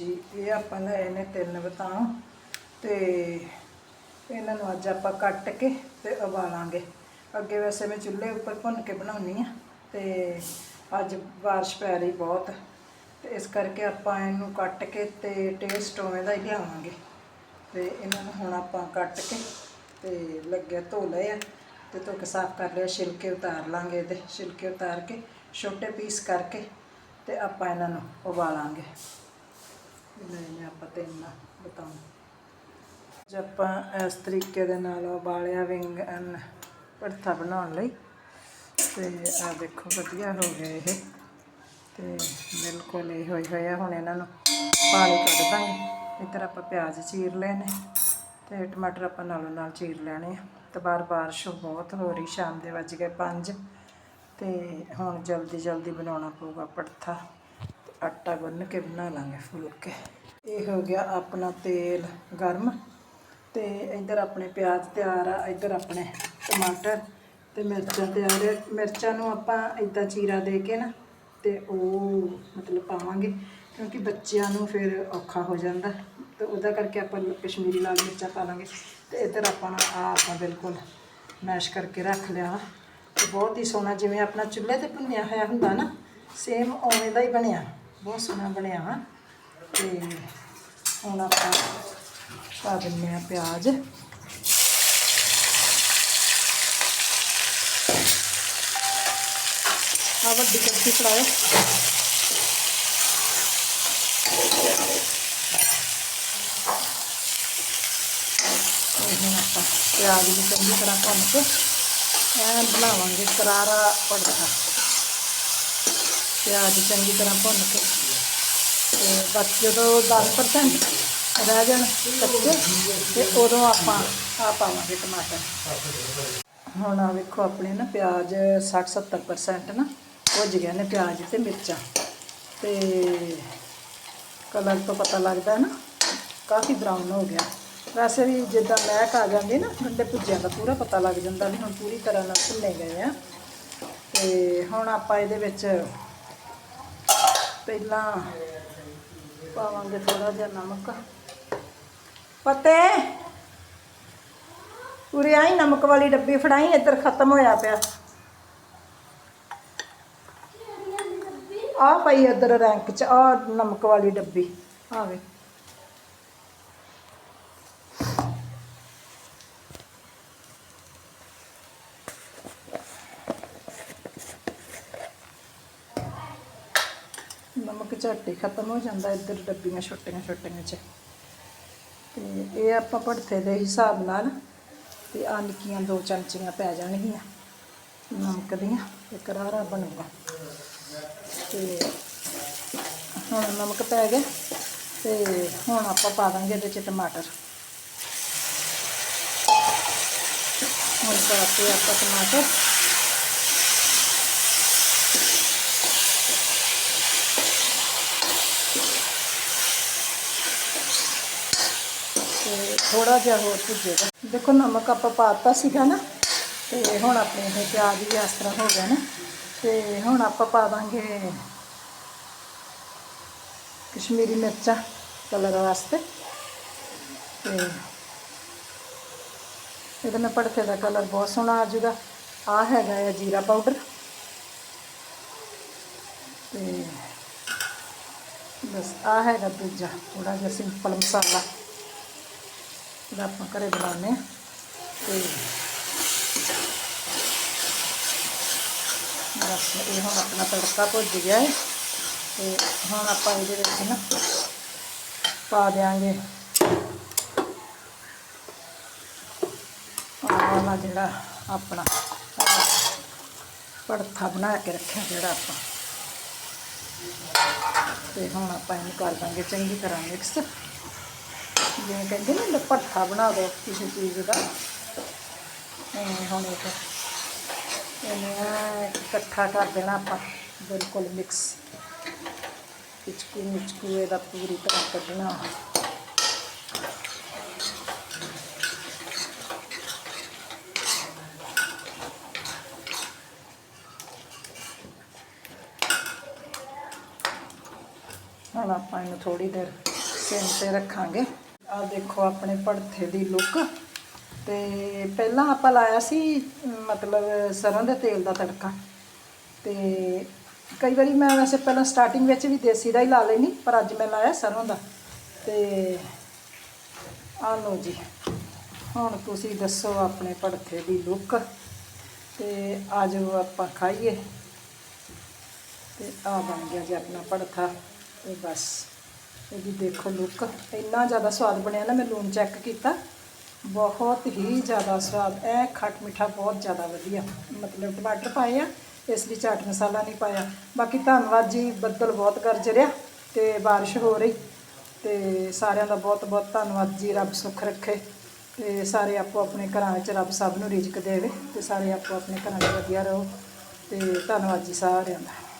ਜੀ, ਇਹ ਆਪਾਂ ਲਏ ਨੇ ਤਿੰਨ ਬਤਾਉ ਤੇ ਇਹਨਾਂ ਨੂੰ ਅੱਜ ਆਪਾਂ ਕੱਟ ਕੇ ਤੇ ਉਬਾਲਾਂਗੇ। ਅੱਗੇ ਵੈਸੇ ਮੈਂ ਚੁੱਲ੍ਹੇ ਉੱਪਰ ਭੁੰਨ ਕੇ ਬਣਾਉਣੀ ਆ ਤੇ ਅੱਜ ਬਾਰਿਸ਼ ਪੈ ਰਹੀ ਬਹੁਤ। ਤੇ ਇਸ ਕਰਕੇ ਆਪਾਂ ਇਹਨੂੰ ਕੱਟ ਕੇ ਤੇ ਟੇਸਟ ਉਵੇਂ ਦਾ ਹੀ ਲਿਆਵਾਂਗੇ। ਤੇ ਇਹਨਾਂ ਨੂੰ ਹੁਣ ਆਪਾਂ ਕੱਟ ਕੇ ਤੇ ਲੱਗਿਆ ਧੋ ਲਏ ਆ ਤੇ ਧੋ ਕੇ ਸਾਫ਼ ਕਰ ਲਿਆ, ਛਿਲਕੇ ਉਤਾਰ ਲਾਂਗੇ ਇਹਦੇ, ਛਿਲਕੇ ਉਤਾਰ ਕੇ, ਛੋਟੇ ਪੀਸ ਕਰਕੇ ਤੇ ਆਪਾਂ ਇਹਨਾਂ ਨੂੰ ਉਬਾਲਾਂਗੇ। ਲੈ ਨੇ ਆਪਾਂ ਤਿੰਨ ਬਤਾਉਂ ਜੇ ਆਪਾਂ ਇਸ ਤਰੀਕੇ ਦੇ ਨਾਲ ਉਬਾਲਿਆ ਵਿੰਗਨ ਭੜਥਾ ਬਣਾਉਣ ਲਈ। ਤੇ ਆ ਦੇਖੋ, ਵਧੀਆ ਹੋ ਗਿਆ ਇਹ। ਤੇ ਬਿਲਕੁਲ ਇਹ ਹੋਈ ਹੋਇਆ ਹੁਣ ਇਹਨਾਂ ਨੂੰ ਪਾਣੀ ਕੱਢ ਦਾਂਗੇ। ਇੱਧਰ ਆਪਾਂ ਪਿਆਜ਼ ਚੀਰ ਲੈਣੇ। ਨੇ ਤੇ ਟਮਾਟਰ ਆਪਾਂ ਨਾਲੋਂ ਨਾਲ ਚੀਰ ਲੈਣੇ ਆ। ਤੇ ਬਾਰ ਬਾਰਿਸ਼ ਬਹੁਤ ਹੋ ਰਹੀ, ਸ਼ਾਮ ਦੇ ਵੱਜ ਗਏ 5 ਤੇ ਹੁਣ ਜਲਦੀ ਜਲਦੀ ਬਣਾਉਣਾ ਪਊਗਾ ਭੜਥਾ ਆਟਾ ਗੁੰਨ ਕੇ ਬਣਾ ਲਾਂਗੇ ਫੁਲਕੇ। ਇਹ ਹੋ ਗਿਆ ਆਪਣਾ ਤੇਲ ਗਰਮ ਤੇ ਇੱਧਰ ਆਪਣੇ ਪਿਆਜ਼ ਤਿਆਰ ਆ, ਇੱਧਰ ਆਪਣੇ ਟਮਾਟਰ ਤੇ ਮਿਰਚਾਂ ਤਿਆਰ ਆ। ਮਿਰਚਾਂ ਨੂੰ ਆਪਾਂ ਇਦਾਂ ਚੀਰਾ ਦੇ ਕੇ ਨਾ ਤੇ ਉਹ ਮਤਲਬ ਪਾਵਾਂਗੇ ਕਿਉਂਕਿ ਬੱਚਿਆਂ ਨੂੰ ਫਿਰ ਔਖਾ ਹੋ ਜਾਂਦਾ। ਤੇ ਉਹਦਾ ਕਰਕੇ ਆਪਾਂ ਕਸ਼ਮੀਰੀ ਲਾਲ ਮਿਰਚਾਂ ਪਾ ਲਾਂਗੇ। ਤੇ ਇੱਧਰ ਆਪਾਂ ਆ ਆਪਾਂ ਬਿਲਕੁਲ ਮੈਸ਼ ਕਰਕੇ ਰੱਖ ਲਿਆ ਵਾ। ਤੇ ਬਹੁਤ ਹੀ ਸੋਹਣਾ ਜਿਵੇਂ ਆਪਣਾ ਚੁੱਲ੍ਹੇ ਤੇ ਭੁੰਨਿਆ ਹੋਇਆ ਹੁੰਦਾ ਨਾ ਸੇਮ ਉਵੇਂ ਦਾ ਹੀ ਬਣਿਆ। ਬਹੁਤ ਸੋਹਣਾ ਬਣਿਆ ਵਾ। ਤੇ ਹੁਣ ਆਪਾਂ ਪਾ ਦਿੰਦੇ ਆ ਪਿਆਜ਼। ਆ ਵੱਡੀ ਕੜਛੀ ਫੜਾਓ। ਇਹ ਹੁਣ ਆਪਾਂ ਪਿਆਜ਼ ਨੂੰ ਚੰਗੀ ਤਰ੍ਹਾਂ ਭੁੰਨ ਕੇ ਐਨ ਬਣਾਵਾਂਗੇ ਕਰਾਰਾ ਭੜਥਾ ਪਿਆਜ਼ ਚੰਗੀ ਤਰ੍ਹਾਂ ਭੁੰਨ ਕੇ ਤੇ ਬਸ ਜਦੋਂ 10% ਰਹਿ ਜਾਣ ਕੱਚੇ, ਤੇ ਉਦੋਂ ਆਪਾਂ ਆ ਪਾਵਾਂਗੇ ਟਮਾਟਰ। ਹੁਣ ਆ ਵੇਖੋ ਆਪਣੇ ਨਾ ਪਿਆਜ਼ 60-70% ਨਾ ਭੁੱਜ ਗਏ ਨੇ ਪਿਆਜ਼ ਤੇ ਮਿਰਚਾਂ। ਤੇ ਕਲਰ ਤੋਂ ਪਤਾ ਲੱਗਦਾ ਨਾ ਕਾਫੀ ਬਰਾਊਨ ਹੋ ਗਿਆ। ਵੈਸੇ ਵੀ ਜਿੱਦਾਂ ਮਹਿਕ ਆ ਜਾਂਦੀ ਨਾ ਗੰਡੇ ਭੁੱਜਿਆਂ ਦਾ ਪੂਰਾ ਪਤਾ ਲੱਗ ਜਾਂਦਾ ਵੀ ਹੁਣ ਪੂਰੀ ਤਰ੍ਹਾਂ ਨਾਲ ਭੁੰਨੇ ਗਏ ਆ। ਤੇ ਹੁਣ ਆਪਾਂ ਇਹਦੇ ਵਿੱਚ ਪਹਿਲਾਂ ਪਾਵਾਂਗੇ ਥੋੜਾ ਜਿਹਾ ਨਮਕ। ਪਤੇ, ਉਰੇ ਆਈ, ਨਮਕ ਵਾਲੀ ਡੱਬੀ ਫੜਾਈ, ਇੱਧਰ ਖਤਮ ਹੋਇਆ ਪਿਆ। ਆ ਪਈ ਇੱਧਰ ਰੈਂਕ ਚ ਆ ਨਮਕ ਵਾਲੀ ਡੱਬੀ ਆਵੇ ਨਮਕ ਝੱਟ ਹੀ ਖਤਮ ਹੋ ਜਾਂਦਾ, ਇੱਧਰ ਡੱਬੀਆਂ ਛੋਟੀਆਂ ਛੋਟੀਆਂ ਚ। ਤੇ ਇਹ ਆਪਾਂ ਭੜਥੇ ਦੇ ਹਿਸਾਬ ਨਾਲ ਤੇ ਆ ਨਿੱਕੀਆਂ ਦੋ ਚਮਚੀਆਂ ਪੈ ਜਾਣਗੀਆਂ। ਨਮਕ ਦੀਆਂ ਤੇ ਕਰਾਰਾ ਬਣੂਗਾ। ਤੇ ਹੁਣ ਨਮਕ ਪੈ ਗਿਆ, ਤੇ ਹੁਣ ਆਪਾਂ ਪਾ ਦਾਂਗੇ ਇਹਦੇ ਚ ਟਮਾਟਰ। ਹੁਣ ਪਾ ਕੇ ਆਪਾਂ ਟਮਾਟਰ ਤੇ ਥੋੜਾ ਜਿਹਾ ਹੋਰ ਭੁੱਜੇਗਾ ਦੇਖੋ ਨਮਕ ਆਪਾਂ ਪਾਤਾ ਸੀਗਾ ਨਾ, ਤੇ ਹੁਣ ਆਪਣੇ ਇਹ ਪਿਆਜ਼ ਵੀ ਇਸ ਤਰ੍ਹਾਂ ਹੋ ਗਿਆ ਨਾ, ਤੇ ਹੁਣ ਆਪਾਂ ਪਾ ਦਾਂਗੇ ਕਸ਼ਮੀਰੀ ਮਿਰਚਾਂ ਕਲਰ ਵਾਸਤੇ। ਤੇ ਇਹਦੇ ਨਾਲ ਭੜਥੇ ਦਾ ਕਲਰ ਬਹੁਤ ਸੋਹਣਾ ਆ ਜਾਊਗਾ। ਆ ਹੈਗਾ ਹੈ ਜੀਰਾ ਪਾਊਡਰ। ਤੇ ਬਸ ਆ ਹੈਗਾ ਦੂਜਾ ਥੋੜਾ ਜਿਹਾ ਸਿੰਪਲ ਮਸਾਲਾ। ਜਿਹੜਾ ਆਪਾਂ ਘਰੇ ਬਣਾਉਂਦੇ ਹਾਂ ਤੇ ਬਸ ਇਹ ਹੁਣ ਆਪਣਾ ਤੜਕਾ ਭੁੱਜ ਗਿਆ ਹੈ ਤੇ ਹੁਣ ਆਪਾਂ ਇਹਦੇ ਵਿੱਚ ਨਾ ਪਾ ਦਿਆਂਗੇ ਆਹ ਵਾਲਾ ਜਿਹੜਾ ਆਪਣਾ ਭੜਥਾ ਬਣਾ ਕੇ ਰੱਖਿਆ ਜਿਹੜਾ ਆਪਾਂ ਤੇ ਜਿਵੇਂ ਕਹਿੰਦੇ ਨਾ ਭੜਥਾ ਬਣਾ ਦਿਓ ਕਿਸੇ ਚੀਜ਼ ਦਾ। ਐਵੇਂ ਹੁਣ ਇਹ ਇਹਨੂੰ ਇਕੱਠਾ ਕਰ ਦੇਣਾ ਆਪਾਂ, ਬਿਲਕੁਲ ਮਿਕਸ ਕਿਚਕੂ ਮਿਚਕੂ ਇਹਦਾ ਪੂਰੀ ਤਰ੍ਹਾਂ ਕੱਢਣਾ। ਹੁਣ ਆਪਾਂ ਇਹਨੂੰ ਥੋੜੀ ਦੇਰ ਸਿਮ ਤੇ ਰੱਖਾਂਗੇ। ਆ ਦੇਖੋ ਆਪਣੇ ਭੜਥੇ ਦੀ ਲੁੱਕ ਤੇ ਪਹਿਲਾਂ ਆਪਾਂ ਲਾਇਆ ਸੀ, ਮਤਲਬ ਸਰੋਂ ਦੇ ਤੇਲ ਦਾ ਤੜਕਾ। ਤੇ ਕਈ ਵਾਰੀ ਮੈਂ ਵੈਸੇ ਪਹਿਲਾਂ ਸਟਾਰਟਿੰਗ ਵਿੱਚ ਵੀ ਦੇਸੀ ਦਾ ਹੀ ਲਾ ਲੈਣੀ ਪਰ ਅੱਜ ਮੈਂ ਲਾਇਆ ਸਰੋਂ ਦਾ। ਤੇ ਆ ਲਓ ਜੀ, ਹੁਣ ਤੁਸੀਂ ਦੱਸੋ ਆਪਣੇ ਭੜਥੇ ਦੀ ਲੁੱਕ ਤੇ ਆਜੋ ਆਪਾਂ ਖਾਈਏ। ਤੇ ਆ ਬਣ ਗਿਆ ਜੀ ਆਪਣਾ ਭੜਥਾ, ਤੇ ਬਸ। ਇਹਦੀ ਦੇਖੋ ਲੁੱਕ ਇੰਨਾ ਜ਼ਿਆਦਾ ਸਵਾਦ ਬਣਿਆ ਨਾ ਮੈਂ ਲੂਣ ਚੈੱਕ ਕੀਤਾ। ਬਹੁਤ ਹੀ ਜ਼ਿਆਦਾ ਸਵਾਦ, ਇਹ ਖੱਟ ਮਿੱਠਾ ਬਹੁਤ ਜ਼ਿਆਦਾ ਵਧੀਆ। ਮਤਲਬ ਟਮਾਟਰ ਪਾਏ ਆ, ਇਸ ਲਈ ਚਾਟ ਮਸਾਲਾ ਨਹੀਂ ਪਾਇਆ। ਬਾਕੀ ਧੰਨਵਾਦ ਜੀ, ਬੱਦਲ ਬਹੁਤ ਗਰਜ ਰਿਹਾ ਤੇ ਬਾਰਿਸ਼ ਹੋ ਰਹੀ। ਤੇ ਸਾਰਿਆਂ ਦਾ ਬਹੁਤ ਬਹੁਤ ਧੰਨਵਾਦ ਜੀ, ਰੱਬ ਸੁੱਖ ਰੱਖੇ। ਤੇ ਸਾਰੇ ਆਪੋ ਆਪਣੇ ਘਰਾਂ ਵਿੱਚ ਰੱਬ ਸਭ ਨੂੰ ਰਿਜ਼ਕ ਦੇਵੇ ਤੇ ਸਾਰੇ ਆਪੋ ਆਪਣੇ ਘਰਾਂ 'ਚ ਵਧੀਆ ਰਹੋ। ਤੇ ਧੰਨਵਾਦ ਜੀ ਸਾਰਿਆਂ ਦਾ।